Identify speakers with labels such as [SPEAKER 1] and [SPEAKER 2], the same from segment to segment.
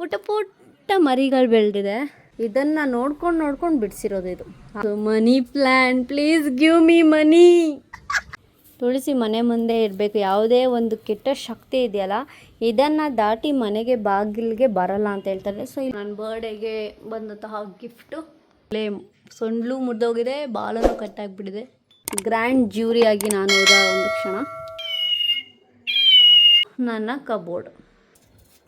[SPEAKER 1] ಪುಟ್ಟ ಪುಟ್ಟ ಮರಿಗಳು ಬೆಳೆದಿದೆ. ಇದನ್ನ ನೋಡ್ಕೊಂಡು ನೋಡ್ಕೊಂಡು ಬಿಡಿಸಿರೋದು ಇದು. Money plant please give me money. ತುಳಸಿ ಮನೆ ಮುಂದೆ ಇರಬೇಕು. ಯಾವುದೇ ಒಂದು ಕೆಟ್ಟ ಶಕ್ತಿ ಇದೆಯಲ್ಲ, ಇದನ್ನು ದಾಟಿ ಮನೆಗೆ ಬಾಗಿಲಿಗೆ ಬರಲ್ಲ ಅಂತ ಹೇಳ್ತಾರೆ. ಸೊ ನನ್ನ ಬರ್ಡೇಗೆ ಬಂದಂತಹ ಗಿಫ್ಟು ಫ್ಲೇಮ್ ಸೊಂಡ್ಲು ಮುರಿದೋಗಿದೆ ಬಾಲನು ಕಟ್ಟಾಗಿಬಿಟ್ಟಿದೆ ಗ್ರ್ಯಾಂಡ್ ಜ್ಯೂರಿಯಾಗಿ ನಾನು ಹೋದ ಒಂದು ಕ್ಷಣ. ನನ್ನ ಕಬೋರ್ಡ್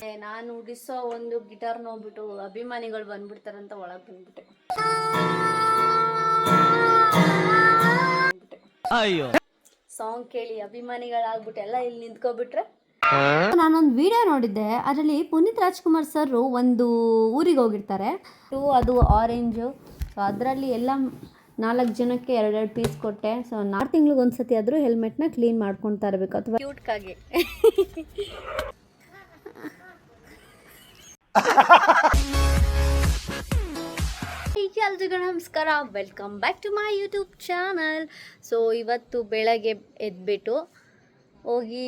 [SPEAKER 1] ನಾನು ಉಡಿಸೋ ಒಂದು ಗಿಟಾರ್ ನೋಡ್ಬಿಟ್ಟು ಅಭಿಮಾನಿಗಳು ಬಂದ್ಬಿಡ್ತಾರಂತ ಒಳಗೆ ಬಂದ್ಬಿಟ್ಟೆ.
[SPEAKER 2] ಅಯ್ಯೋ.
[SPEAKER 1] ಸಾಂಗ್ ಕೇಳಿ ಅಭಿಮಾನಿಗಳಾಗ್ಬಿಟ್ಟು ಎಲ್ಲ ಇಲ್ಲಿ ನಿಂತ್ಕೊಬಿಟ್ರೆ? ನಾನೊಂದು ವಿಡಿಯೋ ನೋಡಿದ್ದೆ. ಅದರಲ್ಲಿ ಪುನೀತ್ ರಾಜ್ಕುಮಾರ್ ಸರ್ ಒಂದು ಊರಿಗೆ ಹೋಗಿರ್ತಾರೆ. ಅದು ಆರೆಂಜ್ ಸೊ ಅದರಲ್ಲಿ ಎಲ್ಲ ನಾಲ್ಕು ಜನಕ್ಕೆ ಎರಡೆರಡು ಪೀಸ್ ಕೊಟ್ಟೆ. ಸೊ ನಾಲ್ಕು ತಿಂಗ್ಳಿಗೆ ಒಂದ್ಸತಿ ಆದರೂ ಹೆಲ್ಮೆಟ್ನ ಕ್ಲೀನ್ ಮಾಡ್ಕೊಂತ ಇರಬೇಕು. ಅಥವಾ ಕ್ಯೂಟ್ಕಾಗಿ ಎಲ್ರಿಗೂ ನಮಸ್ಕಾರ. Welcome back to my YouTube channel so ಇವತ್ತು ಬೆಳಗ್ಗೆ ಎದ್ಬಿಟ್ಟು ಹೋಗಿ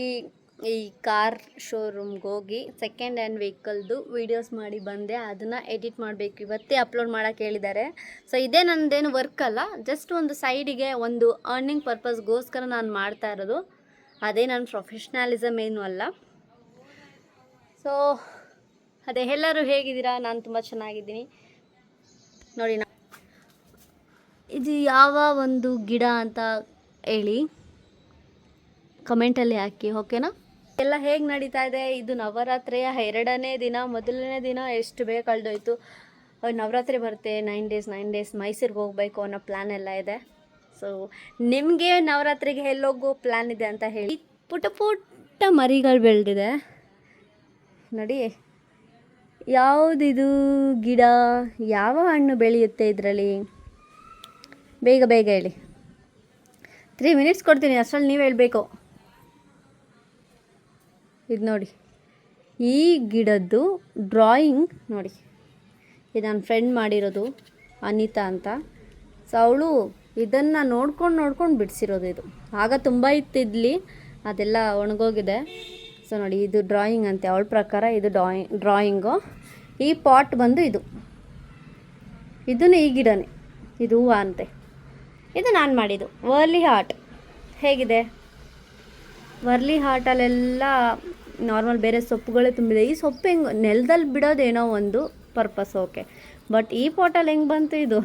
[SPEAKER 1] ಈ ಕಾರ್ ಶೋರೂಮ್ಗೆ ಹೋಗಿ ಸೆಕೆಂಡ್ ಹ್ಯಾಂಡ್ ವೆಹಿಕಲ್ದು ವೀಡಿಯೋಸ್ ಮಾಡಿ ಬಂದೆ. ಅದನ್ನು ಎಡಿಟ್ ಮಾಡಬೇಕು. ಇವತ್ತೇ ಅಪ್ಲೋಡ್ ಮಾಡೋಕ್ಕೆ ಹೇಳಿದ್ದಾರೆ. ಸೊ ಇದೇ ನನ್ನದೇನು ವರ್ಕ್ ಅಲ್ಲ. ಜಸ್ಟ್ ಒಂದು ಸೈಡಿಗೆ ಒಂದು ಅರ್ನಿಂಗ್ ಪರ್ಪಸ್ಗೋಸ್ಕರ ನಾನು ಮಾಡ್ತಾ ಇರೋದು. ಅದೇ ನನ್ನ ಪ್ರೊಫೆಷ್ನಲಿಸಮ್ ಏನೂ ಅಲ್ಲ. ಸೊ ಅದೇ, ಎಲ್ಲರೂ ಹೇಗಿದ್ದೀರಾ? ನಾನು ತುಂಬ ಚೆನ್ನಾಗಿದ್ದೀನಿ. ನೋಡಿ ಇದು ಯಾವ ಒಂದು ಗಿಡ ಅಂತ ಹೇಳಿ ಕಮೆಂಟಲ್ಲಿ ಹಾಕಿ, ಓಕೆನಾ? ಎಲ್ಲ ಹೇಗೆ ನಡೀತಾ ಇದೆ? ಇದು ನವರಾತ್ರಿಯ ಎರಡನೇ ದಿನ, ಮೊದಲನೇ ದಿನ, ಎಷ್ಟು ಬೇಗ ಕಳೆದೋಯ್ತು? ನವರಾತ್ರಿ ಬರುತ್ತೆ ನೈನ್ ಡೇಸ್ ನೈನ್ ಡೇಸ್ ಮೈಸೂರಿಗೆ ಹೋಗಬೇಕು ಅನ್ನೋ ಪ್ಲ್ಯಾನ್ ಎಲ್ಲ ಇದೆ. ಸೊ ನಿಮಗೆ ನವರಾತ್ರಿಗೆ ಎಲ್ಲೋಗೋ ಪ್ಲ್ಯಾನ್ ಇದೆ ಅಂತ ಹೇಳಿ. ಪುಟ ಪುಟ್ಟ ಮರಿಗಳು ಬೆಳೆದಿದೆ. ನೋಡಿ. ಯಾವುದಿದು ಗಿಡ? ಯಾವ ಹಣ್ಣು ಬೆಳೆಯುತ್ತೆ ಇದರಲ್ಲಿ? ಬೇಗ ಬೇಗ ಹೇಳಿ. ತ್ರೀ ಮಿನಿಟ್ಸ್ ಕೊಡ್ತೀನಿ, ಅಷ್ಟರಲ್ಲಿ ನೀವು ಹೇಳಬೇಕು. ಇದು ನೋಡಿ. ಈ ಗಿಡದ್ದು ಡ್ರಾಯಿಂಗ್ ನೋಡಿ. ಇದು ನನ್ನ ಫ್ರೆಂಡ್ ಮಾಡಿರೋದು, ಅನಿತಾ ಅಂತ. ಸೊ ಅವಳು ಇದನ್ನು ನೋಡ್ಕೊಂಡು ನೋಡ್ಕೊಂಡು ಬಿಡಿಸಿರೋದು ಇದು. ಆಗ ತುಂಬ ಇತ್ತಿದ್ಲಿ, ಅದೆಲ್ಲ ಒಣಗೋಗಿದೆ. ಸೊ ನೋಡಿ, ಇದು ಡ್ರಾಯಿಂಗ್ ಅಂತೆ. ಅವಳ ಪ್ರಕಾರ ಇದು ಡ್ರಾಯಿಂಗ್ ಡ್ರಾಯಿಂಗು ಈ ಪಾಟ್ ಬಂದು ಇದು. ಇದನ್ನು ಈ ಗಿಡನೇ. ಇದು ಹೂವು ಅಂತೆ. ಇದು ನಾನು ಮಾಡಿದ್ದು. ವರ್ಲಿ ಹಾರ್ಟ್ ಹೇಗಿದೆ? ವರ್ಲಿ ಹಾರ್ಟಲ್ಲೆಲ್ಲ ನಾರ್ಮಲ್ ಬೇರೆ ಸೊಪ್ಪುಗಳೇ ತುಂಬಿದೆ. ಈ ಸೊಪ್ಪು ಹೆಂಗೆ, ನೆಲದಲ್ಲಿ ಬಿಡೋದೇನೋ ಒಂದು ಪರ್ಪಸ್ ಓಕೆ ಬಟ್ ಈ ಪಾಟಲ್ಲಿ ಹೆಂಗೆ ಬಂತು ಇದು?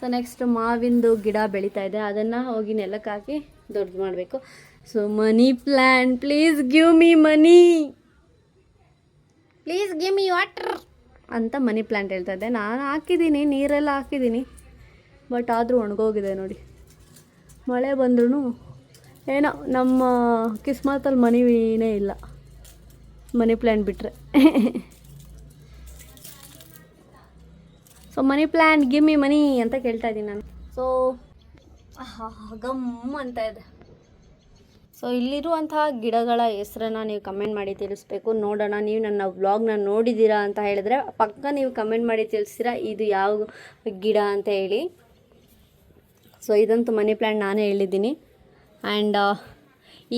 [SPEAKER 1] ಸೊ ನೆಕ್ಸ್ಟ್ ಮಾವಿಂದು ಗಿಡ ಬೆಳೀತಾ ಇದೆ. ಅದನ್ನು ಹೋಗಿ ನೆಲಕ್ಕೆ ಹಾಕಿ ದೊಡ್ಡದು ಮಾಡಬೇಕು. So money plant please give me money please give me water ಅಂತ ಮನಿ ಪ್ಲ್ಯಾಂಟ್ ಹೇಳ್ತಾ ಇದ್ದೆ. ನಾನು ಹಾಕಿದ್ದೀನಿ ನೀರೆಲ್ಲ ಹಾಕಿದ್ದೀನಿ. ಬಟ್ ಆದರೂ ಒಣಗೋಗಿದೆ ನೋಡಿ. ಮಳೆ ಬಂದ್ರೂ ಏನೋ ನಮ್ಮ ಕಿಸ್ಮತಲ್ಲಿ ಮನಿನೇ ಇಲ್ಲ. ಮನಿ ಪ್ಲ್ಯಾಂಟ್ ಬಿಟ್ಟರೆ so money plant give me money ಅಂತ ಕೇಳ್ತಾ ಇದ್ದೀನಿ ನಾನು. ಸೊ ಗಮ್ ಅಂತ ಇದೆ. ಸೊ ಇಲ್ಲಿರುವಂತಹ ಗಿಡಗಳ ಹೆಸರನ್ನ ನೀವು ಕಮೆಂಟ್ ಮಾಡಿ ತಿಳಿಸ್ಬೇಕು. ನೋಡೋಣ, ನೀವು ನನ್ನ ವ್ಲಾಗ್ನ ನೋಡಿದ್ದೀರಾ ಅಂತ ಹೇಳಿದ್ರೆ, ಪಕ್ಕ ನೀವು ಕಮೆಂಟ್ ಮಾಡಿ ತಿಳಿಸ್ತೀರಾ, ಇದು ಯಾವ ಗಿಡ ಅಂತ ಹೇಳಿ. ಸೊ ಇದಂತೂ ಮನಿ ಪ್ಲ್ಯಾಂಟ್ ನಾನೇ ಹೇಳಿದ್ದೀನಿ. ಆ್ಯಂಡ್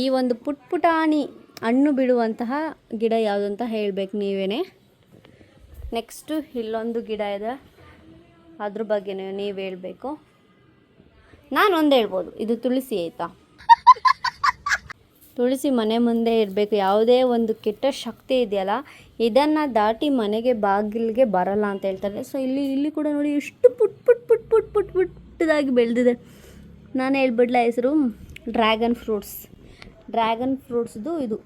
[SPEAKER 1] ಈ ಒಂದು ಪುಟ್ ಪುಟಾಣಿ ಹಣ್ಣು ಬಿಡುವಂತಹ ಗಿಡ ಯಾವುದು ಅಂತ ಹೇಳಬೇಕು ನೀವೇ ನೆಕ್ಸ್ಟು ಇಲ್ಲೊಂದು ಗಿಡ ಇದೆ. ಅದ್ರ ಬಗ್ಗೆ ನೀವು ಹೇಳಬೇಕು. ನಾನು ಒಂದು ಹೇಳ್ಬೋದು. ಇದು ತುಳಸಿ ಆಯಿತಾ? ತುಳಸಿ ಮನೆ ಮುಂದೆ ಇರಬೇಕು. ಯಾವುದೇ ಒಂದು ಕೆಟ್ಟ ಶಕ್ತಿ ಇದೆಯಲ್ಲ, ಇದನ್ನು ದಾಟಿ ಮನೆಗೆ ಬಾಗಿಲಿಗೆ ಬರಲ್ಲ ಅಂತ ಹೇಳ್ತಾರೆ. ಸೊ ಇಲ್ಲಿ ಇಲ್ಲಿ ಕೂಡ ನೋಡಿ ಎಷ್ಟು ಪುಟ್ ಪುಟ್ ಪುಟ್ ಪುಟ್ ಪುಟ್ ಪುಟ್ಟದಾಗಿ ಬೆಳೆದಿದೆ. ನಾನು ಹೇಳ್ಬಿಡ್ಲ ಹೆಸರು? Dragon fruits. ಡ್ರ್ಯಾಗನ್ ಫ್ರೂಟ್ಸ್ದು ಇದು.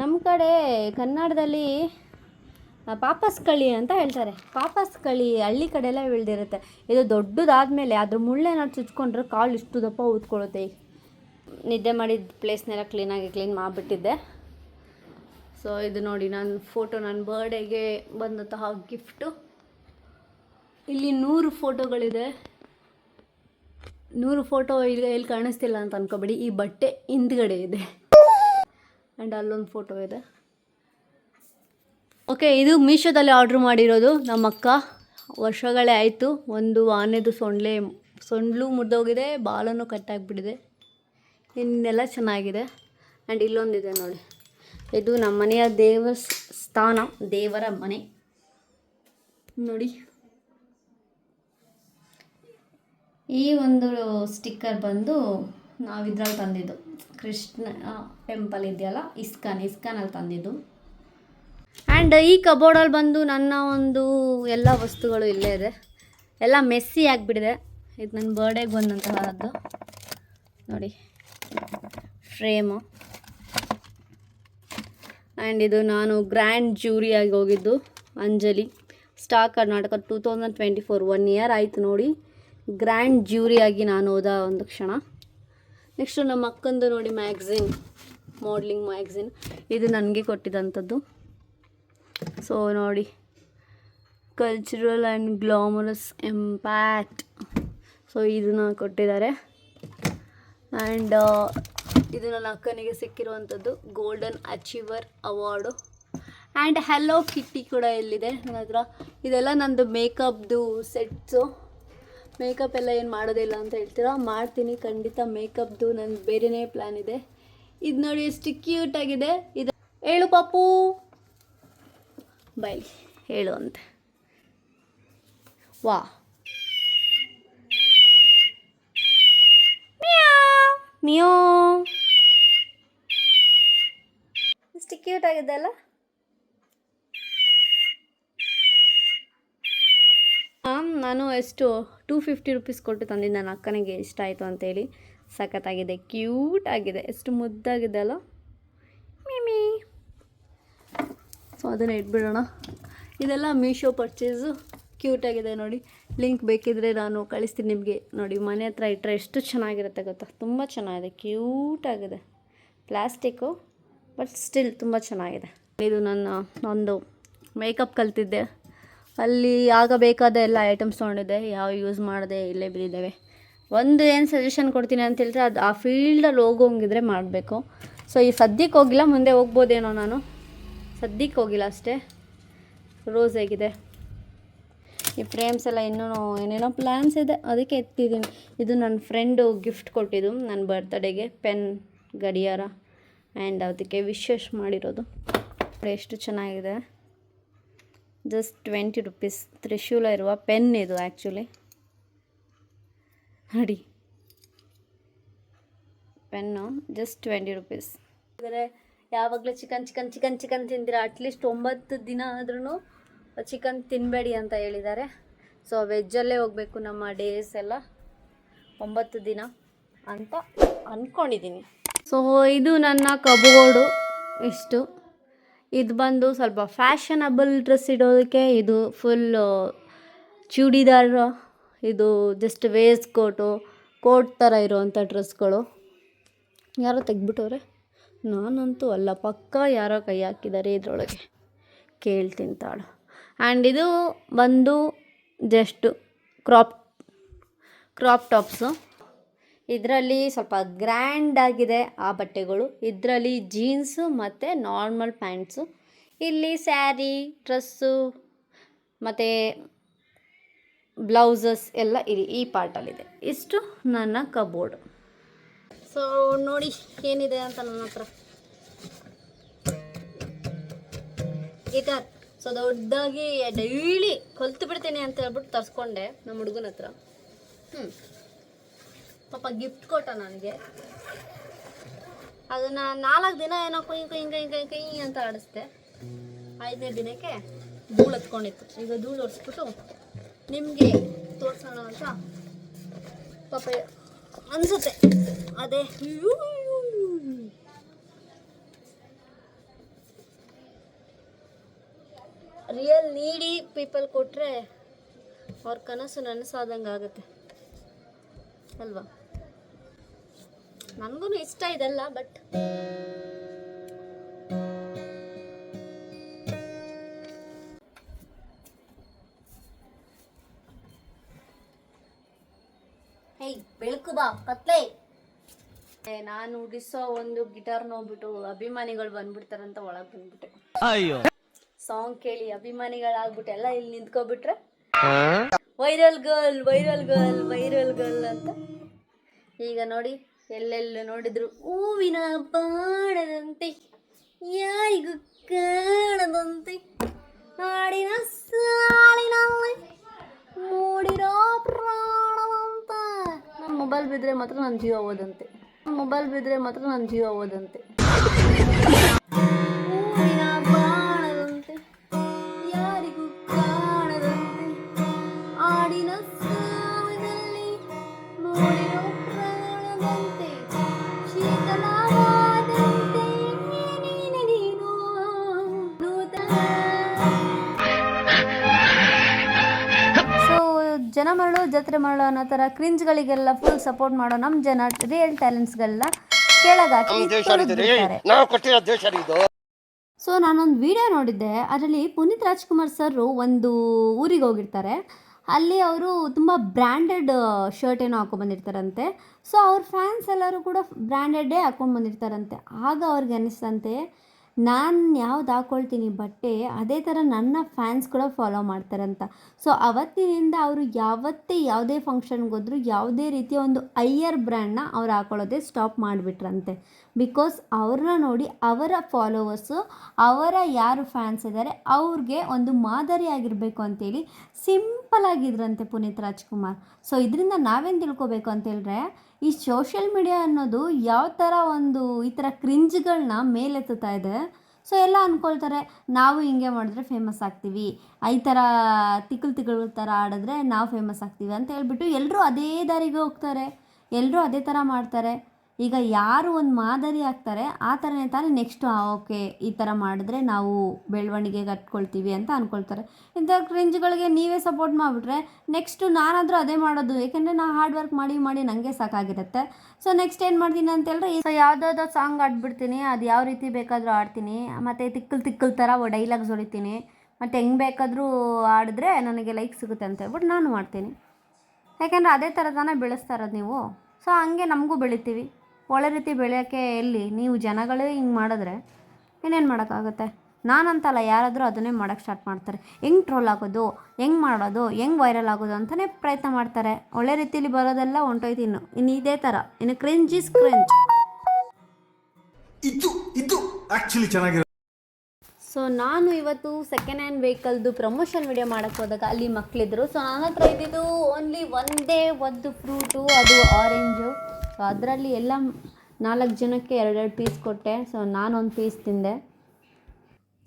[SPEAKER 1] ನಮ್ಮ ಕಡೆ ಕನ್ನಡದಲ್ಲಿ ಪಾಪಸ್ ಕಳಿ ಅಂತ ಹೇಳ್ತಾರೆ. ಪಾಪಸ್ ಕಳಿ ಹಳ್ಳಿ ಕಡೆ ಎಲ್ಲ ಬೆಳೆದಿರುತ್ತೆ. ಇದು ದೊಡ್ಡದಾದ ಮೇಲೆ ಅದ್ರ ಮುಳ್ಳೆನಾದ್ರು ಚುಚ್ಕೊಂಡ್ರೆ ಕಾಲು ಇಷ್ಟು ದಪ್ಪ ಊದ್ಕೊಳ್ಳುತ್ತೆ. ನಿದ್ದೆ ಮಾಡಿದ ಪ್ಲೇಸ್ನೆಲ್ಲ ಕ್ಲೀನಾಗಿ ಕ್ಲೀನ್ ಮಾಡಿಬಿಟ್ಟಿದ್ದೆ. ಸೊ ಇದು ನೋಡಿ ನನ್ನ ಫೋಟೋ ನನ್ನ ಬರ್ಡೇಗೆ ಬಂದಂತಹ ಗಿಫ್ಟು ಇಲ್ಲಿ ನೂರು ಫೋಟೋಗಳಿದೆ ನೂರು ಫೋಟೋ ಇಲ್ಲಿ ಎಲ್ಲಿ ಕಾಣಿಸ್ತಿಲ್ಲ ಅಂತ ಅನ್ಕೋಬೇಡಿ. ಈ ಬಟ್ಟೆ ಹಿಂದ್ಗಡೆ ಇದೆ. ಆ್ಯಂಡ್ ಅಲ್ಲೊಂದು ಫೋಟೋ ಇದೆ. ಓಕೆ ಇದು ಮೀಶೋದಲ್ಲಿ ಆರ್ಡ್ರ್ ಮಾಡಿರೋದು ನಮ್ಮ ಅಕ್ಕ. ವರ್ಷಗಳೇ ಆಯಿತು. ಒಂದು ಆನೆದು ಸೊಂಡ್ಲೆ, ಸೊಂಡ್ಲು ಮುರಿದೋಗಿದೆ, ಬಾಲನು ಕಟ್ಟಾಗ್ಬಿಟ್ಟಿದೆ ಇನ್ನೆಲ್ಲ ಚೆನ್ನಾಗಿದೆ. ಆ್ಯಂಡ್ ಇಲ್ಲೊಂದಿದೆ ನೋಡಿ. ಇದು ನಮ್ಮ ಮನೆಯ ದೇವಸ್ಥಾನ, ದೇವರ ಮನೆ. ನೋಡಿ. ಈ ಒಂದು ಸ್ಟಿಕ್ಕರ್ ಬಂದು ನಾವು ಇದ್ರಲ್ಲಿ ತಂದಿದ್ದು. ಕೃಷ್ಣ ಟೆಂಪಲ್ ಇದೆಯಲ್ಲ? ಇಸ್ಕಾನ್, ಇಸ್ಕಾನಲ್ಲಿ ತಂದಿದ್ದು. ಆ್ಯಂಡ್ ಈ ಕಬೋರ್ಡಲ್ಲಿ ಬಂದು ನನ್ನ ಒಂದು ಎಲ್ಲ ವಸ್ತುಗಳು ಇಲ್ಲೇ ಇದೆ. ಎಲ್ಲ ಮೆಸ್ಸಿ ಆಗಿಬಿಟ್ಟಿದೆ. ಇದು ನನ್ನ ಬರ್ಡೇಗೆ ಬಂದಂತಹದ್ದು. ನೋಡಿ. ಫ್ರೇಮು. ಆ್ಯಂಡ್ ಇದು ನಾನು ಗ್ರ್ಯಾಂಡ್ ಜ್ಯೂರಿಯಾಗಿ ಹೋಗಿದ್ದು, Anjali. Stock Karnataka two thousand twenty four one year ಆಯಿತು ನೋಡಿ. ಗ್ರ್ಯಾಂಡ್ ಜ್ಯೂರಿಯಾಗಿ ನಾನು ಹೋದ ಒಂದು ಕ್ಷಣ. ನೆಕ್ಸ್ಟು ನಮ್ಮ ಅಕ್ಕಂದು ನೋಡಿ ಮ್ಯಾಗ್ಝಿನ್ ಮಾಡ್ಲಿಂಗ್ ಮ್ಯಾಗ್ಝಿನ್ ಇದು ನನಗೆ ಕೊಟ್ಟಿದ್ದಂಥದ್ದು ಸೊ ನೋಡಿ cultural and glamorous impact so ಇದನ್ನ ಕೊಟ್ಟಿದ್ದಾರೆ. ಆ್ಯಂಡ್ ಇದು ನನ್ನ ಅಕ್ಕನಿಗೆ ಸಿಕ್ಕಿರುವಂಥದ್ದು golden achiever award and Hello Kitty ಕೂಡ ಇಲ್ಲಿದೆ ನನ್ನ ಹತ್ರ. ಇದೆಲ್ಲ ನಂದು ಮೇಕಪ್ದು ಸೆಟ್ಸು ಮೇಕಪ್ ಎಲ್ಲ ಏನು ಮಾಡೋದಿಲ್ಲ ಅಂತ ಹೇಳ್ತೀರಾ? ಮಾಡ್ತೀನಿ. ಖಂಡಿತ ಮೇಕಪ್ದು ನನ್ನ ಬೇರೆನೇ ಪ್ಲ್ಯಾನ್ ಇದೆ. ಇದು ನೋಡಿ ಎಷ್ಟು ಕ್ಯೂಟ್ ಆಗಿದೆ. ಇದು ಹೇಳು ಪಾಪು. ಬೈ. ಹೇಳು ಅಂತ. ವಾ. ಮಿಯೋ ಎಷ್ಟು ಕ್ಯೂಟ್ ಆಗಿದೆ ಅಲ್ಲ? ನಾನು ಎಷ್ಟು ಟೂ ಫಿಫ್ಟಿ ರುಪೀಸ್ ಕೊಟ್ಟು ತಂದಿದ್ದು ನನ್ನ ಅಕ್ಕನಿಗೆ ಇಷ್ಟ ಆಯಿತು ಅಂತೇಳಿ. ಸಖತ್ತಾಗಿದೆ ಕ್ಯೂಟ್ ಆಗಿದೆ. ಎಷ್ಟು ಮುದ್ದಾಗಿದೆ ಅಲ್ಲ? ಮಿಮಿ. ಸೊ ಅದನ್ನು ಇಟ್ಬಿಡೋಣ. ಇದೆಲ್ಲ ಮೀಶೋ ಪರ್ಚೇಸು ಕ್ಯೂಟಾಗಿದೆ ನೋಡಿ. ಲಿಂಕ್ ಬೇಕಿದ್ರೆ ನಾನು ಕಳಿಸ್ತೀನಿ ನಿಮಗೆ. ನೋಡಿ ಮನೆ ಹತ್ರ ಇಟ್ಟರೆ ಎಷ್ಟು ಚೆನ್ನಾಗಿರುತ್ತೆ ಗೊತ್ತಾ? ತುಂಬ ಚೆನ್ನಾಗಿದೆ ಕ್ಯೂಟಾಗಿದೆ ಪ್ಲಾಸ್ಟಿಕ್ಕು ಬಟ್ ಸ್ಟಿಲ್ ತುಂಬ ಚೆನ್ನಾಗಿದೆ. ಇದು ನನ್ನ ಒಂದು ಮೇಕಪ್ ಕಲ್ತಿದ್ದೆ. ಅಲ್ಲಿ ಆಗ ಬೇಕಾದ ಎಲ್ಲ ಐಟಮ್ಸ್ ತೊಗೊಂಡಿದ್ದೆ. ಯಾವ ಯೂಸ್ ಮಾಡಿದೆ ಇಲ್ಲೇ ಬಿದ್ದಿದ್ದಾವೆ. ಒಂದು ಏನು ಸಜೆಷನ್ ಕೊಡ್ತೀನಿ ಅಂತ ಹೇಳಿದ್ರೆ ಅದು ಆ ಫೀಲ್ಡಲ್ಲಿ ಹೋಗೋಂಗಿದ್ರೆ ಮಾಡಬೇಕು. ಸೊ ಈ ಸದ್ಯಕ್ಕೆ ಹೋಗಿಲ್ಲ, ಮುಂದೆ ಹೋಗ್ಬೋದೇನೋ ನಾನು. ಸದ್ಯಕ್ಕೆ ಹೋಗಿಲ್ಲ ಅಷ್ಟೇ. ರೋಸ್ ಹೇಗಿದೆ? ಈ ಫ್ರೇಮ್ಸ್ ಎಲ್ಲ ಇನ್ನೂ ಏನೇನೋ ಪ್ಲ್ಯಾನ್ಸ್ ಇದೆ. ಅದಕ್ಕೆ ಎತ್ತಿದ್ದೀನಿ. ಇದು ನನ್ನ ಫ್ರೆಂಡು ಗಿಫ್ಟ್ ಕೊಟ್ಟಿದ್ದು, ನನ್ನ ಬರ್ತ್ಡೇಗೆ ಪೆನ್ ಗಡಿಯಾರ. ಆ್ಯಂಡ್ ಅದಕ್ಕೆ ವಿಶೇಷ ಮಾಡಿರೋದು. ಎಷ್ಟು ಚೆನ್ನಾಗಿದೆ. Just twenty rupees. ತ್ರಿಶೂಲ ಇರುವ ಪೆನ್ ಇದು ಆ್ಯಕ್ಚುಲಿ. ನೋಡಿ. Pen just twenty rupees. ಅಂದರೆ ಯಾವಾಗಲೂ ಚಿಕನ್ ಚಿಕನ್ ಚಿಕನ್ ಚಿಕನ್ ತಿಂದಿರಾ ಅಟ್ಲೀಸ್ಟ್ ಒಂಬತ್ತು ದಿನ ಆದ್ರೂ ಚಿಕನ್ ತಿನ್ನಬೇಡಿ ಅಂತ ಹೇಳಿದ್ದಾರೆ. ಸೊ ವೆಜ್ಜಲ್ಲೇ ಹೋಗಬೇಕು ನಮ್ಮ ಡೇಸ್ ಎಲ್ಲ. ಒಂಬತ್ತು ದಿನ ಅಂತ ಅಂದ್ಕೊಂಡಿದ್ದೀನಿ ಸೊ ಇದು ನನ್ನ ಕಬೋರ್ಡು ಇಷ್ಟು. ಇದು ಬಂದು ಸ್ವಲ್ಪ ಫ್ಯಾಷನಬಲ್ ಡ್ರೆಸ್ ಇಡೋದಕ್ಕೆ ಇದು ಫುಲ್ ಚೂಡಿದಾರ, ಇದು ಜಸ್ಟ್ ವೇಸ್ಟ್ ಕೋಟು ಕೋಟ್ ಥರ ಇರೋವಂಥ ಡ್ರೆಸ್ಗಳು ಯಾರೋ ತೆಗ್ಬಿಟ್ಟವ್ರೆ ನಾನಂತೂ ಅಲ್ಲ, ಪಕ್ಕ ಯಾರೋ ಕೈ ಹಾಕಿದ್ದಾರೆ ಇದರೊಳಗೆ. ಕೇಳ್ತೀನಿ ತಾಳು. ಆ್ಯಂಡ್ ಇದು ಬಂದು ಜಸ್ಟು ಕ್ರಾಪ್ ಕ್ರಾಪ್ ಟಾಪ್ಸು ಇದರಲ್ಲಿ ಸ್ವಲ್ಪ ಗ್ರ್ಯಾಂಡ್ ಆಗಿದೆ ಆ ಬಟ್ಟೆಗಳು. ಇದರಲ್ಲಿ ಜೀನ್ಸು ಮತ್ತು ನಾರ್ಮಲ್ ಪ್ಯಾಂಟ್ಸು ಇಲ್ಲಿ ಸ್ಯಾರಿ ಡ್ರೆಸ್ಸು ಮತ್ತು ಬ್ಲೌಸಸ್ ಎಲ್ಲ ಇಲ್ಲಿ ಈ ಪಾರ್ಟಲ್ಲಿದೆ ಇಷ್ಟು ನನ್ನ ಕಬೋರ್ಡ್ ಸೊ ನೋಡಿ ಏನಿದೆ ಅಂತ ನನ್ನ ಹತ್ರ. ಗಿಟಾರ್ ಸೊ ದೊಡ್ಡದಾಗಿ ಡೈಲಿ ಕಲ್ತು ಬಿಡ್ತೀನಿ ಅಂತ ಹೇಳ್ಬಿಟ್ಟು ತರಿಸ್ಕೊಂಡೆ ನಮ್ಮ ಹುಡುಗನ ಹತ್ರ. ಹ್ಞೂ ಪಾಪ ಗಿಫ್ಟ್ ಕೊಟ್ಟ ನನಗೆ. ಅದನ್ನು ನಾಲ್ಕು ದಿನ ಏನೋ ಕೈ ಕೈ ಕೈ ಕೈ ಕೈ ಅಂತ ಆಡಿಸ್ದೆ. ಐದನೇ ದಿನಕ್ಕೆ ಧೂಳು ಹತ್ಕೊಂಡಿತ್ತು ಈಗ ಧೂಳು ಒರೆಸ್ಬಿಟ್ಟು ನಿಮಗೆ ತೋರಿಸೋಣ ಅಂತ ಪಾಪ ಅನಿಸುತ್ತೆ. ಅದೇ ರಿಯಲ್ ನೀಡಿ ಪೀಪಲ್ ಕೊಟ್ಟರೆ ಅವ್ರ ಕನಸು ನನಸಾದಂಗೆ ಆಗುತ್ತೆ ಅಲ್ವಾ? ನನಗೂ ಇಷ್ಟ ಇದೆಲ್ಲ ಬಟ್ ಹೇ ಬೆಳಕು ಬಾ ಕತ್ಲೆ ಏ, ನಾನು ಉಡಿಸೋ ಒಂದು ಗಿಟಾರ್ ನೋಡ್ಬಿಟ್ಟು ಅಭಿಮಾನಿಗಳು ಬಂದ್ಬಿಡ್ತಾರಂತ ಒಳಗೆ ಬಂದ್ಬಿಟ್ಟೆ.
[SPEAKER 2] ಅಯ್ಯೋ.
[SPEAKER 1] ಸಾಂಗ್ ಕೇಳಿ ಅಭಿಮಾನಿಗಳಾಗ್ಬಿಟ್ಟು ಎಲ್ಲ ಇಲ್ಲಿ ನಿಂತ್ಕೊಬಿಟ್ರೆ? Viral girl viral girl viral girl ಅಂತ. ಈಗ ನೋಡಿ ಎಲ್ಲೆಲ್ಲ ನೋಡಿದ್ರು ಹೂವಿನ ಬಾಣದಂತೆ ಯಾರಿಗೂ ಕಾಣದಂತೆ. ಹಾಡಿನ ಸಾಲಿನಲ್ಲಿ ಮೂಡಿರೋ ಪ್ರಾಣವಂತ. ನಮ್ಮ ಮೊಬೈಲ್ ಬಿದ್ದರೆ ಮಾತ್ರ ನನ್ನ ಜೀವ ಹೋದಂತೆ. ಮೊಬೈಲ್ ಬಿದ್ದರೆ ಮಾತ್ರ ನನ್ನ ಜೀವ ಹೋದಂತೆ. ಜಾತ್ರೆ ಮಾಡೋ ಅನ್ನೋ ಥರ ಕ್ರಿಂಜ್ಗಳಿಗೆಲ್ಲ ಫುಲ್ ಸಪೋರ್ಟ್ ಮಾಡೋ ನಮ್ಮ ಜನ ರಿಯಲ್ ಟ್ಯಾಲೆಂಟ್ಸ್ಗಳನ್ನ ಕೆಳಗಾಕಿ ತೊಳೆದ್ಬಿಡ್ತಾರೆ.
[SPEAKER 2] ನಾವು ಕೊಟ್ಟಿರೋ ದೇಶ ಇದು
[SPEAKER 1] ಸೊ ನಾನೊಂದು ವಿಡಿಯೋ ನೋಡಿದ್ದೆ. ಅದರಲ್ಲಿ ಪುನೀತ್ ರಾಜ್ಕುಮಾರ್ ಸರ್ ಒಂದು ಊರಿಗೆ ಹೋಗಿರ್ತಾರೆ. ಅಲ್ಲಿ ಅವರು ತುಂಬ ಬ್ರ್ಯಾಂಡೆಡ್ ಶರ್ಟ್ ಏನೋ ಹಾಕೊಂಡು ಬಂದಿರ್ತಾರಂತೆ. ಸೊ ಅವ್ರ ಫ್ಯಾನ್ಸ್ ಎಲ್ಲರೂ ಕೂಡ ಬ್ರ್ಯಾಂಡೆಡೇ ಹಾಕೊಂಡು ಬಂದಿರ್ತಾರಂತೆ. ಆಗ ಅವ್ರಿಗೆ ಅನಿಸ್ತಂತೆ ನಾನು ಯಾವ್ದು ಹಾಕ್ಕೊಳ್ತೀನಿ ಬಟ್ಟೆ, ಅದೇ ಥರ ನನ್ನ ಫ್ಯಾನ್ಸ್ ಕೂಡ ಫಾಲೋ ಮಾಡ್ತಾರಂತ. ಸೊ ಅವತ್ತಿನಿಂದ ಅವರು ಯಾವತ್ತೇ ಯಾವುದೇ ಫಂಕ್ಷನ್ಗೆ ಹೋದರೂ ಯಾವುದೇ ರೀತಿಯ ಒಂದು ಐಯರ್ ಬ್ರ್ಯಾಂಡ್ನ ಅವ್ರು ಹಾಕೊಳ್ಳೋದೇ ಸ್ಟಾಪ್ ಮಾಡಿಬಿಟ್ರಂತೆ. ಬಿಕಾಸ್ ಅವ್ರನ್ನ ನೋಡಿ ಅವರ ಫಾಲೋವರ್ಸು ಅವರ ಯಾರು ಫ್ಯಾನ್ಸ್ ಇದ್ದಾರೆ ಅವ್ರಿಗೆ ಒಂದು ಮಾದರಿಯಾಗಿರಬೇಕು ಅಂತೇಳಿ ಸಿಂಪಲ್ ಆಗಿದ್ರಂತೆ ಪುನೀತ್ ರಾಜ್ಕುಮಾರ್. ಸೊ ಇದರಿಂದ ನಾವೇನು ತಿಳ್ಕೊಬೇಕು ಅಂತ ಹೇಳಿದ್ರೆ ಈ ಸೋಷಿಯಲ್ ಮೀಡಿಯಾ ಅನ್ನೋದು ಯಾವ ಥರ ಒಂದು ಈ ಥರ ಕ್ರಿಂಜ್ಗಳನ್ನ ಮೇಲೆತ್ತುತ್ತಾ ಇದೆ. ಸೊ ಎಲ್ಲ ಅಂದ್ಕೊಳ್ತಾರೆ ನಾವು ಹಿಂಗೆ ಮಾಡಿದ್ರೆ ಫೇಮಸ್ ಆಗ್ತೀವಿ. ಈ ಥರ ತಿಕ್ಕಲು ತಿಕ್ಕಳು ಥರ ಆಡಿದ್ರೆ ನಾವು ಫೇಮಸ್ ಆಗ್ತೀವಿ ಅಂತ ಹೇಳ್ಬಿಟ್ಟು ಎಲ್ಲರೂ ಅದೇ ದಾರಿಗೆ ಹೋಗ್ತಾರೆ. ಎಲ್ಲರೂ ಅದೇ ಥರ ಮಾಡ್ತಾರೆ. ಈಗ ಯಾರು ಒಂದು ಮಾದರಿ ಆಗ್ತಾರೆ, ಆ ಥರನೇ ತಾನೇ ನೆಕ್ಸ್ಟು ಓಕೆ ಈ ಥರ ಮಾಡಿದ್ರೆ ನಾವು ಬೆಳವಣಿಗೆ ಕಟ್ಕೊಳ್ತೀವಿ ಅಂತ ಅಂದ್ಕೊಳ್ತಾರೆ ಇಂಥ ಕ್ರಿಂಜ್ಗಳಿಗೆ ನೀವೇ ಸಪೋರ್ಟ್ ಮಾಡಿಬಿಟ್ರೆ ನೆಕ್ಸ್ಟು ನಾನಾದರೂ ಅದೇ ಮಾಡೋದು, ಏಕೆಂದರೆ ನಾನು ಹಾರ್ಡ್ ವರ್ಕ್ ಮಾಡಿ ಮಾಡಿ ನನಗೆ ಸಾಕಾಗಿರುತ್ತೆ. ಸೊ ನೆಕ್ಸ್ಟ್ ಏನು ಮಾಡ್ತೀನಿ ಅಂತ ಹೇಳಿದ್ರೆ ಸೊ ಸಾಂಗ್ ಆಡ್ಬಿಡ್ತೀನಿ ಅದು ಯಾವ ರೀತಿ ಬೇಕಾದರೂ ಆಡ್ತೀನಿ ಮತ್ತು ತಿಕ್ಕಲ್ ತಿಕ್ಕಲ್ ಥರ ಡೈಲಾಗ್ಸ್ ಹೊಡಿತೀನಿ ಮತ್ತು ಹೆಂಗೆ ಬೇಕಾದರೂ ಆಡಿದ್ರೆ ನನಗೆ ಲೈಕ್ ಸಿಗುತ್ತೆ ಅಂತ ಹೇಳ್ಬಿಟ್ಟು ನಾನು ಮಾಡ್ತೀನಿ. ಯಾಕೆಂದರೆ ಅದೇ ಥರ ತಾನೇ ಬೆಳೆಸ್ತಾ ಇರೋದು ನೀವು. ಸೊ ಹಂಗೆ ನಮಗೂ ಬೆಳಿತೀವಿ. ಒಳ್ಳೆ ರೀತಿ ಬೆಳೆಯೋಕ್ಕೆ ಎಲ್ಲಿ? ನೀವು ಜನಗಳೇ ಹಿಂಗೆ ಮಾಡಿದ್ರೆ ಇನ್ನೇನು ಮಾಡೋಕ್ಕಾಗುತ್ತೆ? ನಾನಂತಲ್ಲ ಯಾರಾದರೂ ಅದನ್ನೇ ಮಾಡೋಕ್ಕೆ ಸ್ಟಾರ್ಟ್ ಮಾಡ್ತಾರೆ. ಹೆಂಗೆ ಟ್ರೋಲ್ ಆಗೋದು? ಹೆಂಗೆ ಮಾಡೋದು? ಹೆಂಗೆ ವೈರಲ್ ಆಗೋದು ಅಂತಲೇ ಪ್ರಯತ್ನ ಮಾಡ್ತಾರೆ. ಒಳ್ಳೆ ರೀತಿಯಲ್ಲಿ ಬರೋದೆಲ್ಲ ಹೊಂಟೋಯ್ತು ಇನ್ನು. ಇನ್ನು ಇದೇ ಥರ ಇನ್ನು ಕ್ರಿಂಜ್ ಇಸ್ ಕ್ರಿಂಜ್
[SPEAKER 3] ಇದು ಇದು ಆಕ್ಚುಲಿ ಚೆನ್ನಾಗಿರೋ
[SPEAKER 1] ಸೊ ನಾನು ಇವತ್ತು ಸೆಕೆಂಡ್ ಹ್ಯಾಂಡ್ ವೆಹಿಕಲ್ದು ಪ್ರಮೋಷನ್ ವಿಡಿಯೋ ಮಾಡೋಕ್ಕೆ ಹೋದಾಗ ಅಲ್ಲಿ ಮಕ್ಕಳಿದ್ರು ಸೊ ನನ್ನ ಹತ್ರ ಇದ್ದಿದ್ದು ಓನ್ಲಿ ಒಂದೇ ಒಂದು ಫ್ರೂಟು ಅದು ಆರೆಂಜು ಸೊ ಅದರಲ್ಲಿ ಎಲ್ಲ ನಾಲ್ಕು ಜನಕ್ಕೆ ಎರಡೆರಡು ಪೀಸ್ ಕೊಟ್ಟೆ. ಸೊ ನಾನೊಂದು ಪೀಸ್ ತಿಂದೆ.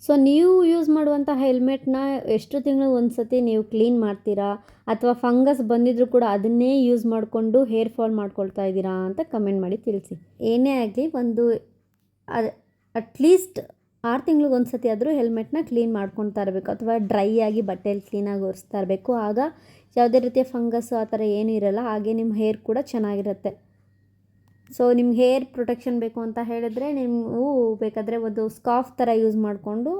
[SPEAKER 1] ಸೊ ನೀವು ಯೂಸ್ ಮಾಡುವಂಥ ಹೆಲ್ಮೆಟ್ನ ಎಷ್ಟು ತಿಂಗಳು ಒಂದು ಸತಿ ನೀವು ಕ್ಲೀನ್ ಮಾಡ್ತೀರಾ? ಅಥವಾ ಫಂಗಸ್ ಬಂದಿದ್ರೂ ಕೂಡ ಅದನ್ನೇ ಯೂಸ್ ಮಾಡಿಕೊಂಡು ಹೇರ್ ಫಾಲ್ ಮಾಡ್ಕೊಳ್ತಾ ಇದ್ದೀರಾ ಅಂತ ಕಮೆಂಟ್ ಮಾಡಿ ತಿಳಿಸಿ. ಏನೇ ಆಗಲಿ ಒಂದು ಅಟ್ಲೀಸ್ಟ್ ಆರು ತಿಂಗ್ಳಿಗೆ ಒಂದು ಸತಿ ಆದರೂ ಹೆಲ್ಮೆಟ್ನ ಕ್ಲೀನ್ ಮಾಡ್ಕೊಳ್ತಾ ಇರಬೇಕು. ಅಥವಾ ಡ್ರೈ ಆಗಿ ಬಟ್ಟೆಯಲ್ಲಿ ಕ್ಲೀನಾಗಿ ಒರೆಸ್ತಾ ಇರಬೇಕು. ಆಗ ಯಾವುದೇ ರೀತಿಯ ಫಂಗಸ್ಸು ಆ ಥರ ಏನೂ ಇರಲ್ಲ. ಹಾಗೆ ನಿಮ್ಮ ಹೇರ್ ಕೂಡ ಚೆನ್ನಾಗಿರುತ್ತೆ. ಸೊ ನಿಮ್ಗೆ ಹೇರ್ ಪ್ರೊಟೆಕ್ಷನ್ ಬೇಕು ಅಂತ ಹೇಳಿದ್ರೆ ನೀವು ಬೇಕಾದರೆ ಒಂದು ಸ್ಕಾಫ್ ಥರ ಯೂಸ್ ಮಾಡಿಕೊಂಡು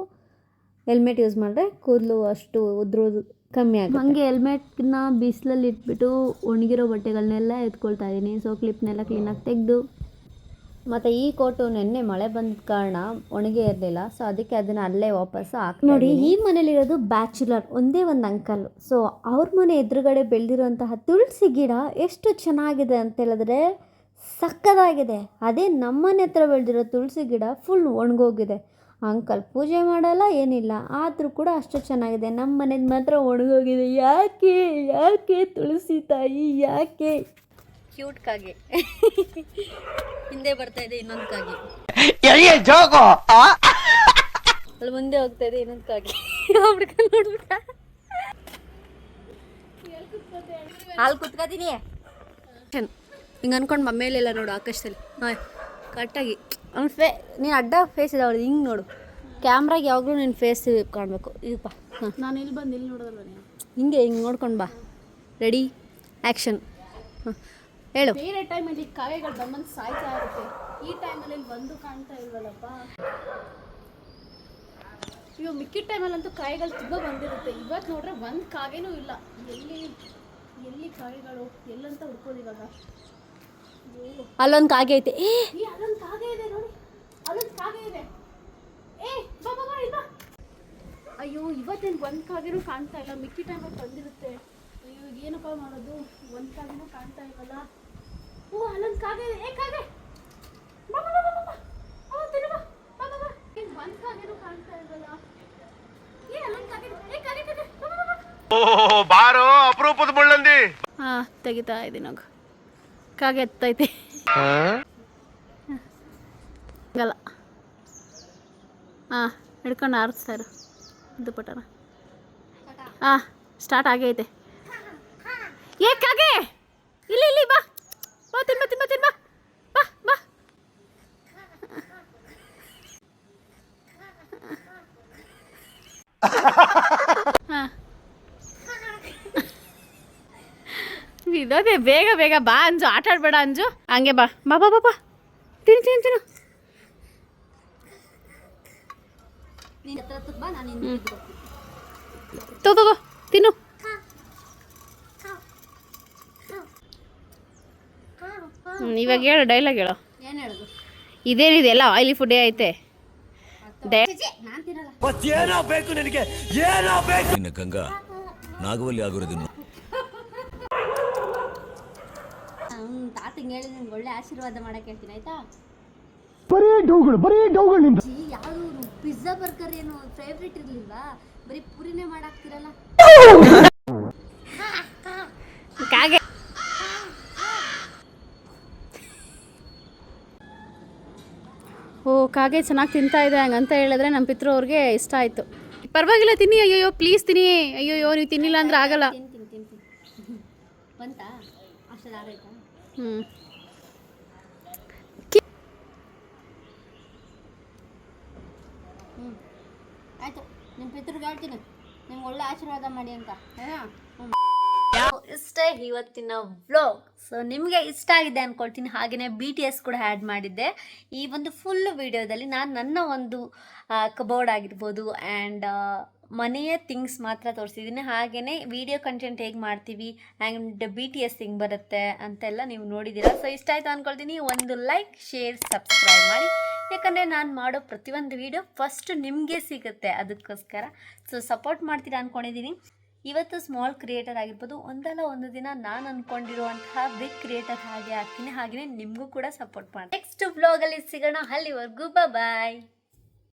[SPEAKER 1] ಹೆಲ್ಮೆಟ್ ಯೂಸ್ ಮಾಡಿದ್ರೆ ಕೂದಲು ಅಷ್ಟು ಉದ್ರೋದು ಕಮ್ಮಿ ಆಗುತ್ತೆ. ಹಂಗೆ ಹೆಲ್ಮೆಟ್ನ ಬಿಸಿಲಲ್ಲಿ ಇಟ್ಬಿಟ್ಟು ಒಣಗಿರೋ ಬಟ್ಟೆಗಳನ್ನೆಲ್ಲ ಎತ್ಕೊಳ್ತಾ ಇದ್ದೀನಿ. ಸೊ ಕ್ಲಿಪ್ನೆಲ್ಲ ಕ್ಲೀನಾಗಿ ತೆಗೆದು. ಮತ್ತು ಈ ಕೋಟು ನೆನ್ನೆ ಮಳೆ ಬಂದ ಕಾರಣ ಒಣಗಿ ಇರಲಿಲ್ಲ. ಸೊ ಅದಕ್ಕೆ ಅದನ್ನು ಅಲ್ಲೇ ವಾಪಸ್ ಹಾಕಿ ನೋಡಿ ಈ ಮನೇಲಿರೋದು ಬ್ಯಾಚುಲರ್ ಒಂದೇ ಒಂದು ಅಂಕಲ್ ಸೊ ಅವ್ರ ಮನೆ ಎದುರುಗಡೆ ಬೆಳೆದಿರುವಂತಹ ತುಳಸಿ ಗಿಡ ಎಷ್ಟು ಚೆನ್ನಾಗಿದೆ ಅಂತ ಹೇಳಿದ್ರೆ ಸಕ್ಕದಾಗಿದೆ. ಅದೇ ನಮ್ಮನೆ ಹತ್ರ ಬೆಳೆದಿರೋ ತುಳಸಿ ಗಿಡ ಫುಲ್ ಒಣಗೋಗಿದೆ. ಅಂಕಲ್ ಪೂಜೆ ಮಾಡಲ್ಲ ಏನಿಲ್ಲ. ಆದರೂ ಕೂಡ ಅಷ್ಟು ಚೆನ್ನಾಗಿದೆ. ನಮ್ಮ ಮನೇದು ಮಾತ್ರ ಒಣಗೋಗಿದೆ. ಯಾಕೆ? ಯಾಕೆ ತುಳಸಿ ತಾಯಿ? ಯಾಕೆ? ಕ್ಯೂಟ್ ಕಾಗೆ. ಹಿಂದೆ ಬರ್ತಾ ಇದೆ ಇನ್ನೊಂದು ಕಾಗೆ.
[SPEAKER 2] ಜೋಗೋ
[SPEAKER 1] ಅಲ್ಲಿ ಮುಂದೆ ಹೋಗ್ತಾ ಇದೆ ಇನ್ನೊಂದು ಕಾಗೆ. ಹುಡ್ಕೊಂಡು ನೋಡ್ಬಿಟ್ಟ ಹಾಲು ಕುತ್ಕೋತೀನಿ. ಹಿಂಗೆ ಅನ್ಕೊಂಡು ಮಮ್ಮೇಲೆಲ್ಲ ನೋಡು ಆಕಾಶದಲ್ಲಿ. ಹಾಂ ಕರೆಕ್ಟಾಗಿ ಅವ್ನ ಫೇ ನೀನು ಅಡ್ಡ ಫೇಸ್ ಇದೆ ಅವಳು ಹಿಂಗೆ ನೋಡು. ಕ್ಯಾಮ್ರಾಗೆ ಯಾವಾಗಲೂ ನಿನ್ನ ಫೇಸ್ ಕಾಣಬೇಕು. ಇದಪ್ಪ ಹಾಂ.
[SPEAKER 4] ನಾನು ಇಲ್ಲಿ ಬಂದು ಇಲ್ಲಿ ನೋಡೋದಲ್ಲ ನೀವು
[SPEAKER 1] ಹಿಂಗೆ ಹಿಂಗೆ ನೋಡ್ಕೊಂಡು ಬಾ. ರೆಡಿ ಆ್ಯಕ್ಷನ್ ಹಾಂ. ಹೇಳು.
[SPEAKER 4] ಬೇರೆ ಟೈಮಲ್ಲಿ ಕಾಯಿಗಳು ಬಂದು ಸಾಯ್ತಾ ಇರುತ್ತೆ. ಈ ಟೈಮಲ್ಲಿ ಇಲ್ಲಿ ಬಂದು ಕಾಣ್ತಾ ಇಲ್ವಲ್ಲಪ್ಪ? ಇವಾಗ ಮಿಕ್ಕಿದ ಟೈಮಲ್ಲಂತೂ ಕಾಯಿಗಳು ತುಂಬ ಬಂದಿರುತ್ತೆ. ಇವತ್ತು ನೋಡ್ರೆ ಒಂದು ಕಾಗೆನೂ ಇಲ್ಲ. ಎಲ್ಲಿ ಎಲ್ಲಿ ಕಾಯಿಗಳು ಎಲ್ಲಂತ ಹುಡ್ಕೋದು ಇವಾಗ.
[SPEAKER 1] ಅಲ್ಲೊಂದು ಕಾಗೆ ಐತೆ. ಏ!
[SPEAKER 4] ಈ ಅಲ್ಲೊಂದು ಕಾಗೆ ಇದೆ ನೋಡಿ. ಅಲ್ಲೊಂದು ಕಾಗೆ ಇದೆ. ಏ ಬಾ ಬಾ ಬಾ ಇಲ್ಲಿ ಅಯ್ಯೋ ಇವತ್ತೇನು ಒಂದು ಕಾಗೆನೂ ಕಾಣ್ತಾ ಇಲ್ಲ. ಮಿಕ್ಕಿ ಟೈಮಲ್ಲಿ ಬಂದಿರುತ್ತೆ ಅಯ್ಯೋ ಏನಪ್ಪ ಮಾಡೋದು? ಒಂದು ಕಾಗೆನೂ ಕಾಣ್ತಾ ಇಲ್ಲ ಓ ಅಲ್ಲೊಂದು ಕಾಗೆ ಇದೆ. ಏ ಕಾಗೆ! ಬಾ ಬಾ ಬಾ ಬಾ ಬಾ. ಬಾ. ಓ, ತಿನ್ನು ಬಾ. ಬಾ, ಬಾ, ಬಾ. ಏನ್ ಅಲ್ಲ ಏ ಅಲ್ಲೊಂದು ಕಾಗೆ ಏ ಕಾಗೆ ಕಾಗೆ. ಬಾ, ಬಾ, ಬಾ, ಬಾ.
[SPEAKER 2] ಓ ಬಾರೋ ಅಪರೂಪದ ಮುಳ್ಳಂದಿ.
[SPEAKER 4] ಹಾ ತೆಗಿತಾ ಇದ್ದೀನಿ ಹೋಗು ಕಾಗೆ ಎತ್ತೈತೆ ಹಂಗಲ್ಲ ಹಾಂ ಹಿಡ್ಕೊಂಡು ಆರಿಸ್ತಾರೆ ಪಟನ. ಹಾಂ ಸ್ಟಾರ್ಟ್ ಆಗೈತೆ. ಏ ಕಾಗೆ ಇಲ್ಲಿ ಇಲ್ಲಿ ಬಾ ಬಾ ತಿನ್ ಬಾ ತಿನ್ ಬಾ ತಿನ್ ಬಾ ಬಾ ಬಾ ಹಾಂ ಇದೇ ಬೇಗ ಬೇಗ ಬಾ ಅಂಜು ಆಟ ಆಡ್ಬೇಡ ಅಂಜು. ಹಂಗೆ ಬಾ. ಬಾ ಬಾ ಬಾ ತಿನ್ನು ತಿನ್ನು ತಿನ್ನು. ತಗೋ ತಿನ್ನು. ಇವಾಗ ಹೇಳು ಡೈಲಾಗ್ ಹೇಳು.
[SPEAKER 1] ಏನು ಹೇಳೋದು?
[SPEAKER 4] ಇದೇನಿದೆ ಎಲ್ಲ ಆಯಿಲಿ ಫುಡ್ಡೇ ಐತೆ. ಗಂಗಾ
[SPEAKER 1] ನಾನು ತಿನ್ನಲ್ಲ.
[SPEAKER 2] ಮತ್ತೇನೋ ಬೇಕು ನಿನಗೆ? ಏನೋ ಬೇಕು?
[SPEAKER 5] ನಿನ್ನ ಗಂಗ ನಾಗವಲ್ಲಿ ಆಗಿರೋದನ್ನು
[SPEAKER 1] ಹ್ಞೂ ತಾತಂಗೆ ಹೇಳಿ ನಿಮ್ಗೆ ಒಳ್ಳೆ ಆಶೀರ್ವಾದ ಮಾಡಕ್ಕೆ ಹೇಳ್ತೀನಿ ಆಯ್ತಾ?
[SPEAKER 2] ಬರೀ ಡೌಗಳು ಬರೀ ಡೌಗಳು ನಿಮ್ದು
[SPEAKER 1] ಯಾರು ಯಾವುದು ಪಿಜ್ಜಾ ಬರ್ಗರ್ ಏನು ಫೇವ್ರೇಟ್ ಇರಲಿಲ್ವಾ? ಬರೀ ಪೂರಿನೇ ಮಾಡಾಕ್ತಿರಲ್ಲ.
[SPEAKER 4] ಕಾಗೆ. ಓ ಕಾಗೆ ಚೆನ್ನಾಗಿ ತಿಂತಾ ಇದೆ ಹಂಗಂತ ಹೇಳಿದ್ರೆ ನಮ್ಮ ಪಿತೃ ಅವ್ರಿಗೆ ಇಷ್ಟ ಆಯಿತು. ಪರವಾಗಿಲ್ಲ ತಿನ್ನಿ ಅಯ್ಯೋ ಪ್ಲೀಸ್ ತಿನ್ನಿ. ಅಯ್ಯೋ ನೀವು ತಿನ್ನಿಲ್ಲ ಅಂದ್ರೆ ಆಗಲ್ಲ.
[SPEAKER 1] ತಿಂತೀನಿ ತಿಂತೀನಿ ಬಂತಾ? ಅಷ್ಟು ಆಗೈತಾ?
[SPEAKER 4] ಹ್ಞೂ
[SPEAKER 1] ಹ್ಞೂ ಆಯಿತು ನಿಮ್ಮ ಪಿತೃಗೆ ಹೇಳ್ತೀನಿ. ನಿಮ್ಗೆ ಒಳ್ಳೆ ಆಶೀರ್ವಾದ ಮಾಡಿ ಅಂತ. ಇಷ್ಟೇ ಇವತ್ತಿನ ವ್ಲಾಗ್ ಸೊ ನಿಮಗೆ ಇಷ್ಟ ಆಗಿದೆ ಅಂದ್ಕೊಳ್ತೀನಿ ಹಾಗೆಯೇ ಬಿ ಟಿ ಎಸ್ ಕೂಡ ಆ್ಯಡ್ ಮಾಡಿದ್ದೆ. ಈ ಒಂದು ಫುಲ್ ವಿಡಿಯೋದಲ್ಲಿ ನಾನು ನನ್ನ ಒಂದು ಕಬೋರ್ಡ್ ಆಗಿರ್ಬೋದು ಆ್ಯಂಡ್ ಮನೆಯ ಥಿಂಗ್ಸ್ ಮಾತ್ರ ತೋರಿಸಿದ್ದೀನಿ ಹಾಗೆಯೇ ವಿಡಿಯೋ ಕಂಟೆಂಟ್ ಹೇಗೆ ಮಾಡ್ತೀವಿ, ಆ್ಯಂಡ್ ಬಿ ಟಿ ಎಸ್ ಹಿಂಗೆ ಬರುತ್ತೆ ಅಂತೆಲ್ಲ ನೀವು ನೋಡಿದ್ದೀರಾ. ಸೊ ಇಷ್ಟ ಆಯಿತು ಅಂದ್ಕೊಳ್ತೀನಿ ಒಂದು ಲೈಕ್ ಶೇರ್ ಸಬ್ಸ್ಕ್ರೈಬ್ ಮಾಡಿ. ಯಾಕಂದರೆ ನಾನು ಮಾಡೋ ಪ್ರತಿಯೊಂದು ವೀಡಿಯೋ ಫಸ್ಟ್ ನಿಮಗೆ ಸಿಗುತ್ತೆ ಅದಕ್ಕೋಸ್ಕರ. ಸೊ ಸಪೋರ್ಟ್ ಮಾಡ್ತೀರಾ ಅಂದ್ಕೊಂಡಿದ್ದೀನಿ ಇವತ್ತು ಸ್ಮಾಲ್ ಕ್ರಿಯೇಟರ್ ಆಗಿರ್ಬೋದು, ಒಂದಲ್ಲ ಒಂದು ದಿನ ನಾನು ಅಂದ್ಕೊಂಡಿರುವಂತಹ ಬಿಗ್ ಕ್ರಿಯೇಟರ್ ಹಾಗೆ ಆಗ್ತೀನಿ ಹಾಗೆಯೇ ನಿಮಗೂ ಕೂಡ ಸಪೋರ್ಟ್ ಮಾಡಿ ನೆಕ್ಸ್ಟ್ ಬ್ಲಾಗಲ್ಲಿ ಸಿಗೋಣ. ಅಲ್ಲಿವರೆಗೂ ಬಾಯ್